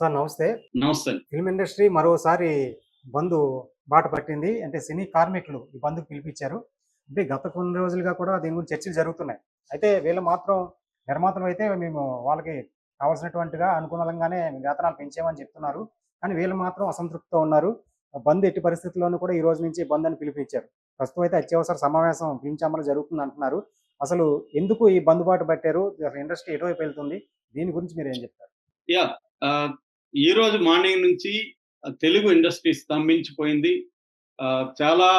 Sir నమస్తే. నమస్తే. Film industry మరోసారి బంద్ బాట పట్టింది. అంటే సినీ కార్మికులు ఈ బంద్కు పిలిపించారు. అంటే గత కొన్ని రోజులుగా కూడా దీని గురించి చర్చలు జరుగుతున్నాయి. అయితే వీళ్ళు మాత్రం నిర్మాతలు అయితే మేము వాళ్ళకి కావాల్సినటువంటిగా అనుకూలంగానే వేతనాలు పెంచామని చెప్తున్నారు. కానీ వీళ్ళు మాత్రం అసంతృప్తితో ఉన్నారు. బంద్ ఎట్టి పరిస్థితుల్లోనూ కూడా ఈ రోజు నుంచి బంద్ అని పిలిపించారు. ప్రస్తుతం అయితే అత్యవసర సమావేశం ఫిల్మ్ ఛాంబర్ జరుగుతుంది అంటున్నారు. అసలు ఎందుకు ఈ బంద్ బాట పట్టారు? ఇండస్ట్రీ ఎటువైపు వెళ్తుంది? దీని గురించి మీరు ఏం చెప్తారు? యా ఈ రోజు మార్నింగ్ నుంచి తెలుగు ఇండస్ట్రీ స్తంభించిపోయింది. ఆ, చాలా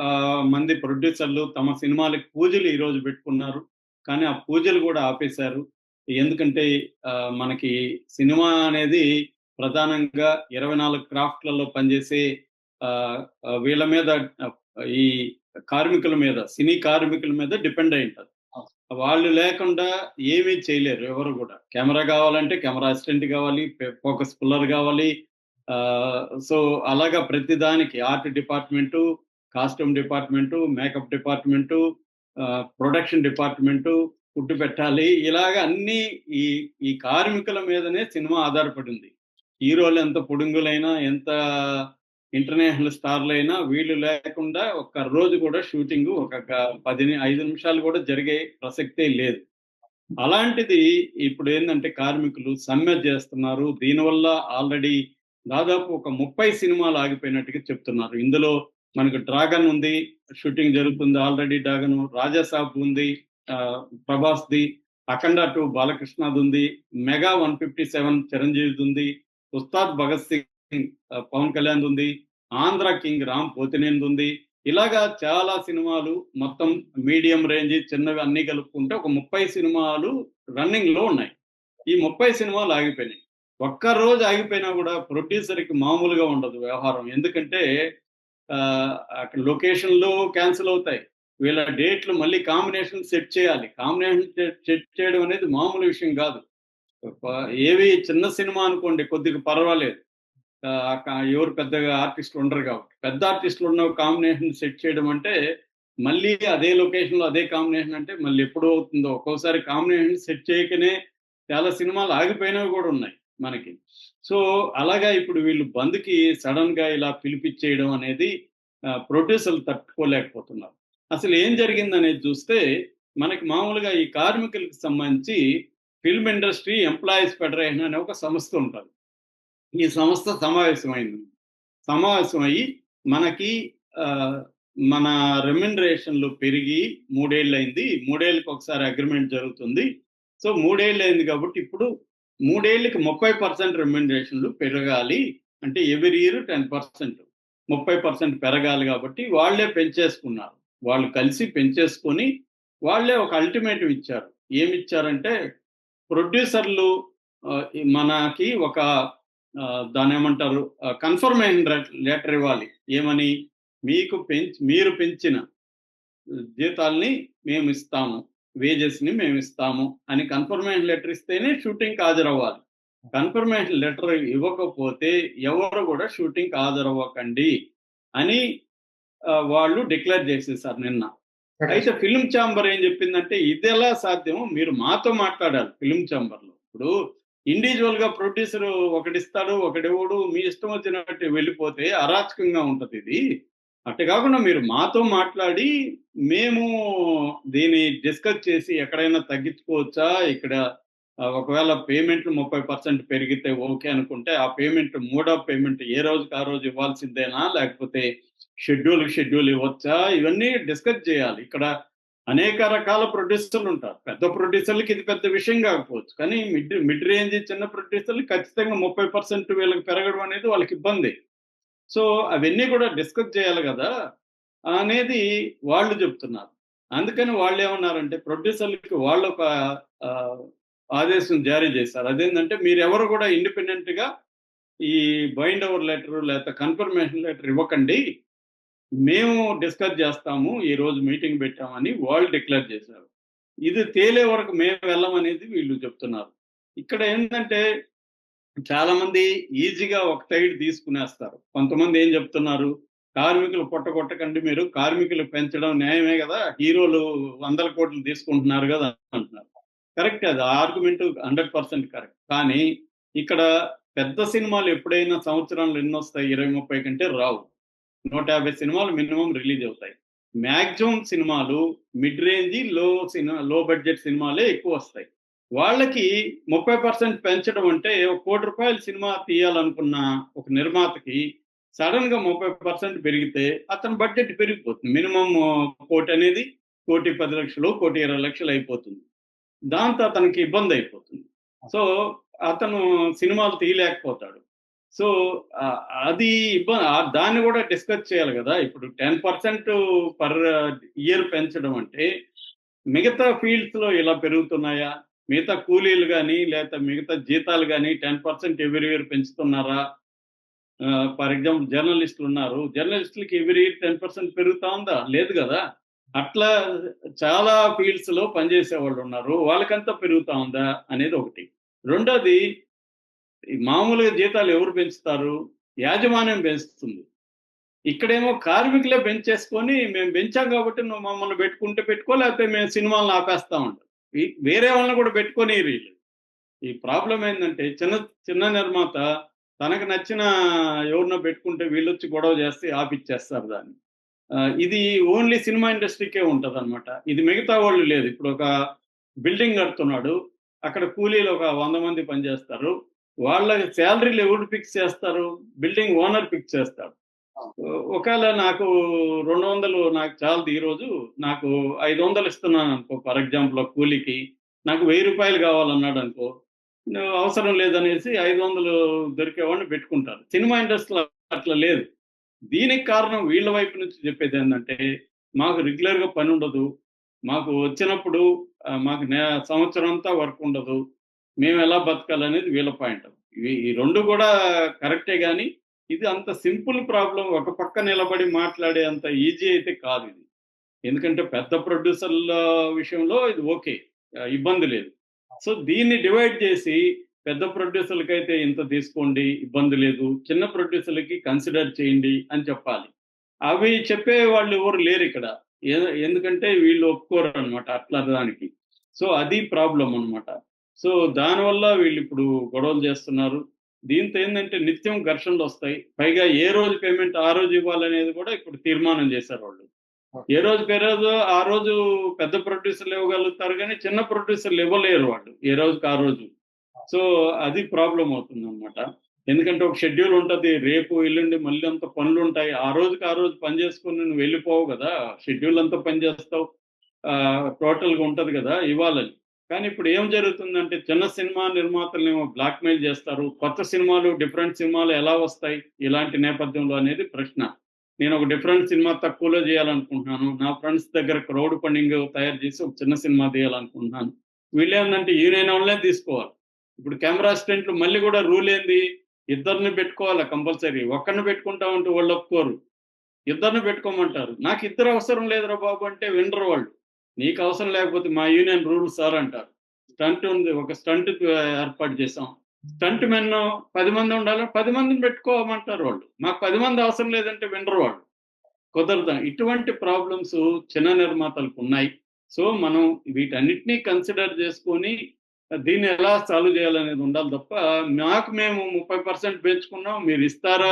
ఆ, మంది ప్రొడ్యూసర్లు తమ సినిమాలకు పూజలు ఈ రోజు పెట్టుకున్నారు. కానీ ఆ పూజలు కూడా ఆపేశారు. ఎందుకంటే ఆ, మనకి సినిమా అనేది ప్రధానంగా ఇరవై నాలుగు క్రాఫ్ట్లలో పనిచేసే ఆ, వీళ్ళ మీద ఈ కార్మికుల మీద సినీ కార్మికుల మీద డిపెండ్ అయి ఉంటుంది. వాళ్ళు లేకుండా ఏమీ చేయలేరు ఎవరు కూడా. కెమెరా కావాలంటే కెమెరా అసిస్టెంట్ కావాలి ఫోకస్ పుల్లర్ కావాలి. ఆ, సో అలాగా ప్రతి దానికి art department costume department makeup department ఆ, ప్రొడక్షన్ డిపార్ట్మెంటు ఫుడ్ పెట్టాలి. ఇలాగ అన్ని ఈ ఈ కార్మికుల మీదనే సినిమా ఆధారపడింది. హీరోలు ఎంత పొడుంగులైనా ఎంత ఇంటర్నేషనల్ స్టార్లు అయినా వీళ్ళు లేకుండా ఒక్క రోజు కూడా షూటింగ్ ఒక పది ఐదు నిమిషాలు కూడా జరిగే ప్రసక్తే లేదు. అలాంటిది ఇప్పుడు ఏంటంటే కార్మికులు సమ్మె చేస్తున్నారు. దీనివల్ల ఆల్రెడీ దాదాపు ఒక ముప్పై సినిమాలు ఆగిపోయినట్టుగా చెప్తున్నారు. ఇందులో మనకు డ్రాగన్ ఉంది షూటింగ్ జరుగుతుంది ఆల్రెడీ డ్రాగన్ రాజాసాబ్ ఉంది ఆ, ప్రభాస్ది అఖండ టూ బాలకృష్ణది ఉంది మెగా వన్ ఫిఫ్టీ సెవెన్ చిరంజీవిది ఉంది ఉస్తాద్ భగత్ సింగ్ పవన్ కళ్యాణ్ ఉంది ఆంధ్ర కింగ్ రామ్ పోతినేనిది ఉంది. ఇలాగా చాలా సినిమాలు మొత్తం మీడియం రేంజ్ చిన్నవి అన్ని కలుపుకుంటే ఒక ముప్పై సినిమాలు రన్నింగ్లో ఉన్నాయి. ఈ ముప్పై సినిమాలు ఆగిపోయినాయి. ఒక్క రోజు ఆగిపోయినా కూడా ప్రొడ్యూసర్కి మామూలుగా ఉండదు వ్యవహారం. ఎందుకంటే ఆ, అక్కడ లొకేషన్లు క్యాన్సిల్ అవుతాయి. వీళ్ళ డేట్లు మళ్ళీ కాంబినేషన్ సెట్ చేయాలి. కాంబినేషన్ సెట్ చేయడం అనేది మామూలు విషయం కాదు. ఏవి చిన్న సినిమా అనుకోండి కొద్దిగా పర్వాలేదు. ఎవరు పెద్దగా ఆర్టిస్టులు ఉండరు కాబట్టి. పెద్ద ఆర్టిస్టులు ఉన్న కాంబినేషన్ సెట్ చేయడం అంటే మళ్ళీ అదే లొకేషన్లో అదే కాంబినేషన్ అంటే మళ్ళీ ఎప్పుడు అవుతుందో. ఒక్కోసారి కాంబినేషన్ సెట్ చేయకనే చాలా సినిమాలు ఆగిపోయినవి కూడా ఉన్నాయి మనకి. సో అలాగా ఇప్పుడు వీళ్ళు బంద్కి సడన్గా ఇలా పిలిపించేయడం అనేది ప్రొడ్యూసర్లు తట్టుకోలేకపోతున్నారు. అసలు ఏం జరిగింది అనేది చూస్తే మనకి మామూలుగా ఈ కార్మికులకు సంబంధించి ఫిల్మ్ ఇండస్ట్రీ ఎంప్లాయీస్ ఫెడరేషన్ అనే ఒక సంస్థ ఉంటుంది. ఈ సంస్థ సమావేశమైంది. సమావేశం అయ్యి మనకి మన రెమ్యునరేషన్లు పెరిగి మూడేళ్ళు అయింది మూడేళ్ళకి ఒకసారి అగ్రిమెంట్ జరుగుతుంది. సో మూడేళ్ళు అయింది కాబట్టి ఇప్పుడు మూడేళ్ళకి ముప్పై పర్సెంట్ రెమ్యునరేషన్లు పెరగాలి. అంటే ఎవరి ఇయర్ టెన్ పర్సెంట్. ముప్పై పర్సెంట్ పెరగాలి కాబట్టి వాళ్ళే పెంచేసుకున్నారు. వాళ్ళు కలిసి పెంచేసుకొని వాళ్ళే ఒక అల్టిమేటివ్ ఇచ్చారు. ఏమి ఇచ్చారంటే ప్రొడ్యూసర్లు మనకి ఒక దాని ఏమంటారు కన్ఫర్మేషన్ లెటర్ ఇవ్వాలి. ఏమని? మీకు పెంచి మీరు పెంచిన జీతాల్ని మేము ఇస్తాము వేజెస్ని మేము ఇస్తాము అని కన్ఫర్మేషన్ లెటర్ ఇస్తేనే షూటింగ్ హాజరవ్వాలి. కన్ఫర్మేషన్ లెటర్ ఇవ్వకపోతే ఎవరు కూడా షూటింగ్ హాజరవ్వకండి అని వాళ్ళు డిక్లేర్ చేసేసారు నిన్న. అయితే ఫిల్మ్ ఛాంబర్ ఏం చెప్పిందంటే ఇది ఎలా సాధ్యమో మీరు మాతో మాట్లాడాలి ఫిల్మ్ ఛాంబర్లో. ఇప్పుడు ఇండివిజువల్గా ప్రొడ్యూసర్ ఒకటిస్తాడు ఒకడెవడు మీ ఇష్టం వచ్చినట్టు వెళ్ళిపోతే అరాచకంగా ఉంటుంది ఇది. అట్టే కాకుండా మీరు మాతో మాట్లాడి మేము దీన్ని డిస్కస్ చేసి ఎక్కడైనా తగ్గించుకోవచ్చా? ఇక్కడ ఒకవేళ పేమెంట్లు ముప్పై పర్సెంట్ పెరిగితే ఓకే అనుకుంటే ఆ పేమెంట్ మూడో పేమెంట్ ఏ రోజుకి ఆ రోజు ఇవ్వాల్సిందేనా? లేకపోతే షెడ్యూల్ షెడ్యూల్ ఇవ్వచ్చా? ఇవన్నీ డిస్కస్ చేయాలి. ఇక్కడ అనేక రకాల ప్రొడ్యూసర్లు ఉంటారు. పెద్ద ప్రొడ్యూసర్లకి ఇది పెద్ద విషయం కాకపోవచ్చు. కానీ మిడ్ మిడ్ రేంజ్ చిన్న ప్రొడ్యూసర్లు ఖచ్చితంగా ముప్పై పర్సెంట్ వీళ్ళకి పెరగడం అనేది వాళ్ళకి ఇబ్బంది. సో అవన్నీ కూడా డిస్కస్ చేయాలి కదా అనేది వాళ్ళు చెప్తున్నారు. అందుకని వాళ్ళు ఏమన్నారంటే ప్రొడ్యూసర్లకి వాళ్ళు ఒక ఆదేశం జారీ చేశారు. అదేంటంటే మీరు ఎవరు కూడా ఇండిపెండెంట్గా ఈ బైండ్ ఓవర్ లెటర్ లేకపోతే కన్ఫర్మేషన్ లెటర్ ఇవ్వకండి. మేము డిస్కస్ చేస్తాము ఈ రోజు మీటింగ్ పెట్టామని వాళ్ళు డిక్లేర్ చేశారు. ఇది తేలే వరకు మేము వెళ్ళమనేది వీళ్ళు చెప్తున్నారు. ఇక్కడ ఏంటంటే చాలా మంది ఈజీగా ఒక సైడ్ తీసుకునేస్తారు. కొంతమంది ఏం చెప్తున్నారు? కార్మికులు పొట్టగొట్టకండి మీరు కార్మికులు పెంచడం న్యాయమే కదా హీరోలు వందల కోట్లు తీసుకుంటున్నారు కదా అంటున్నారు. కరెక్ట్ అది ఆర్గ్యుమెంట్ హండ్రెడ్ పర్సెంట్ కరెక్ట్. కానీ ఇక్కడ పెద్ద సినిమాలు ఎప్పుడైనా సంవత్సరాలు ఎన్నొస్తాయి? ఇరవై ముప్పై కంటే రావు. నూట యాభై సినిమాలు మినిమం రిలీజ్ అవుతాయి. మ్యాక్సిమం సినిమాలు మిడ్ రేంజ్లో సినిమా లో బడ్జెట్ సినిమాలే ఎక్కువ వస్తాయి. వాళ్ళకి ముప్పై పర్సెంట్ పెంచడం అంటే ఒక కోటి రూపాయల సినిమా తీయాలనుకున్న ఒక నిర్మాతకి సడన్గా ముప్పై పర్సెంట్ పెరిగితే అతని బడ్జెట్ పెరిగిపోతుంది. మినిమం కోటి అనేది కోటి పది లక్షలు కోటి ఇరవై లక్షలు అయిపోతుంది. దాంతో అతనికి ఇబ్బంది అయిపోతుంది. సో అతను సినిమాలు తీయలేకపోతాడు. సో అది ఇబ్బంది. దాన్ని కూడా డిస్కస్ చేయాలి కదా. ఇప్పుడు టెన్ పర్సెంట్ పర్ ఇయర్ పెంచడం అంటే మిగతా ఫీల్డ్స్లో ఇలా పెరుగుతున్నాయా? మిగతా కూలీలు కానీ లేదా మిగతా జీతాలు కానీ టెన్ పర్సెంట్ ఎవ్రీ ఇయర్ పెంచుతున్నారా? ఫర్ ఎగ్జాంపుల్ జర్నలిస్టులు ఉన్నారు. జర్నలిస్టులకి ఎవ్రీ ఇయర్ టెన్ పర్సెంట్ పెరుగుతా ఉందా? లేదు కదా. అట్లా చాలా ఫీల్డ్స్లో పనిచేసే వాళ్ళు ఉన్నారు. వాళ్ళకంతా పెరుగుతా ఉందా? అనేది ఒకటి. రెండోది మామూలుగా జీతాలు ఎవరు పెంచుతారు? యాజమాన్యం పెంచుతుంది. ఇక్కడేమో కార్మికులే పెంచేసుకొని మేము పెంచాం కాబట్టి నువ్వు మమ్మల్ని పెట్టుకుంటే పెట్టుకో లేకపోతే మేము సినిమాలను ఆపేస్తా ఉంటాం. వేరే వాళ్ళని కూడా పెట్టుకొని వీళ్ళు. ఈ ప్రాబ్లం ఏంటంటే చిన్న చిన్న నిర్మాత తనకు నచ్చిన ఎవరినో పెట్టుకుంటే వీళ్ళు వచ్చి గొడవ చేస్తే ఆపిచ్చేస్తారు దాన్ని. ఇది ఓన్లీ సినిమా ఇండస్ట్రీకే ఉంటుంది అనమాట ఇది మిగతా వాళ్ళు లేదు. ఇప్పుడు ఒక బిల్డింగ్ కడుతున్నాడు. అక్కడ కూలీలు ఒక వంద మంది పనిచేస్తారు. వాళ్ళ శాలరీలు ఎవరు ఫిక్స్ చేస్తారు? బిల్డింగ్ ఓనర్ ఫిక్స్ చేస్తాడు. ఒకవేళ నాకు రెండు వందలు నాకు చాలదు ఈ రోజు నాకు ఐదు వందలు ఇస్తున్నాను అనుకో ఫర్ ఎగ్జాంపుల్ కూలీకి నాకు వెయ్యి రూపాయలు కావాలన్నాడు అనుకో అవసరం లేదనేసి ఐదు వందలు దొరికేవాడిని పెట్టుకుంటారు. సినిమా ఇండస్ట్రీలో అట్లా లేదు. దీనికి కారణం వీళ్ళ వైపు నుంచి చెప్పేది ఏంటంటే మాకు రెగ్యులర్గా పని ఉండదు. మాకు వచ్చినప్పుడు మాకు సంవత్సరం అంతా వర్క్ ఉండదు. మేము ఎలా బతకాలనేది వీళ్ళ పాయింట్. ఈ రెండు కూడా కరెక్టే కానీ ఇది అంత సింపుల్ ప్రాబ్లం ఒక పక్క నిలబడి మాట్లాడే అంత ఈజీ అయితే కాదు ఇది. ఎందుకంటే పెద్ద ప్రొడ్యూసర్ల విషయంలో ఇది ఓకే ఇబ్బంది లేదు. సో దీన్ని డివైడ్ చేసి పెద్ద ప్రొడ్యూసర్లకి అయితే ఇంత తీసుకోండి ఇబ్బంది లేదు చిన్న ప్రొడ్యూసర్లకి కన్సిడర్ చేయండి అని చెప్పాలి. అవి చెప్పే వాళ్ళు ఎవరు లేరు ఇక్కడ. ఏ- ఎందుకంటే వీళ్ళు ఒప్పుకోరు అనమాట అట్లా దానికి. సో అది ప్రాబ్లం అన్నమాట. సో దానివల్ల వీళ్ళు ఇప్పుడు గొడవలు చేస్తున్నారు. దీంతో ఏంటంటే నిత్యం ఘర్షణలు వస్తాయి పైగా ఏ రోజు పేమెంట్ ఆ రోజు ఇవ్వాలనేది కూడా ఇప్పుడు తీర్మానం చేశారు వాళ్ళు. ఏ రోజు ఏ రోజు ఆ రోజు పెద్ద ప్రొడ్యూసర్లు ఇవ్వగలుగుతారు కానీ చిన్న ప్రొడ్యూసర్లు ఇవ్వలేరు వాళ్ళు ఏ రోజుకి ఆ రోజు. సో అది ప్రాబ్లం అవుతుంది అనమాట ఎందుకంటే ఒక షెడ్యూల్ ఉంటుంది. రేపు ఎల్లుండి మళ్ళీ అంత పనులు ఉంటాయి ఆ రోజుకి ఆ రోజు పని చేసుకుని నువ్వు వెళ్ళిపోవు కదా. షెడ్యూల్ అంతా పని చేస్తావు. టోటల్గా ఉంటది కదా ఇవ్వాలని. కానీ ఇప్పుడు ఏం జరుగుతుందంటే చిన్న సినిమా నిర్మాతలేమో బ్లాక్ మెయిల్ చేస్తారు. కొత్త సినిమాలు డిఫరెంట్ సినిమాలు ఎలా వస్తాయి? ఇలాంటి నేపథ్యంలో అనేది ప్రశ్న. నేను ఒక డిఫరెంట్ సినిమా తక్కువలో చేయాలనుకుంటున్నాను. నా ఫ్రెండ్స్ దగ్గర క్రౌడ్ ఫండింగ్ తయారు చేసి ఒక చిన్న సినిమా తీయాలనుకుంటున్నాను. వీళ్ళు ఏంటంటే ఈయన వాళ్ళే తీసుకోవాలి. ఇప్పుడు కెమెరా అసిస్టెంట్లు మళ్ళీ కూడా రూల్ ఏంది? ఇద్దరిని పెట్టుకోవాలి కంపల్సరీ. ఒక్కరిని పెట్టుకుంటామంటే వాళ్ళు ఒప్పుకోరు. ఇద్దరిని పెట్టుకోమంటారు. నాకు ఇద్దరు అవసరం లేదురా బాబు అంటే వినరు వాళ్ళు. నీకు అవసరం లేకపోతే మా యూనియన్ రూల్ సార్ అంటారు. స్టంట్ ఉంది ఒక స్టంట్ ఏర్పాటు చేసాం స్టంట్ మెన్ పది మంది ఉండాలి? పది మందిని పెట్టుకోమంటారు వాళ్ళు. మాకు పది మంది అవసరం లేదంటే వినరు వాళ్ళు. కుదరదు. ఇటువంటి ప్రాబ్లమ్స్ చిన్న నిర్మాతలకు ఉన్నాయి. సో మనం వీటన్నిటినీ కన్సిడర్ చేసుకొని దీన్ని ఎలా సాల్వ్ చేయాలనేది ఉండాలి తప్ప మాకు మేము ముప్పై పర్సెంట్ పెంచుకున్నాం మీరు ఇస్తారా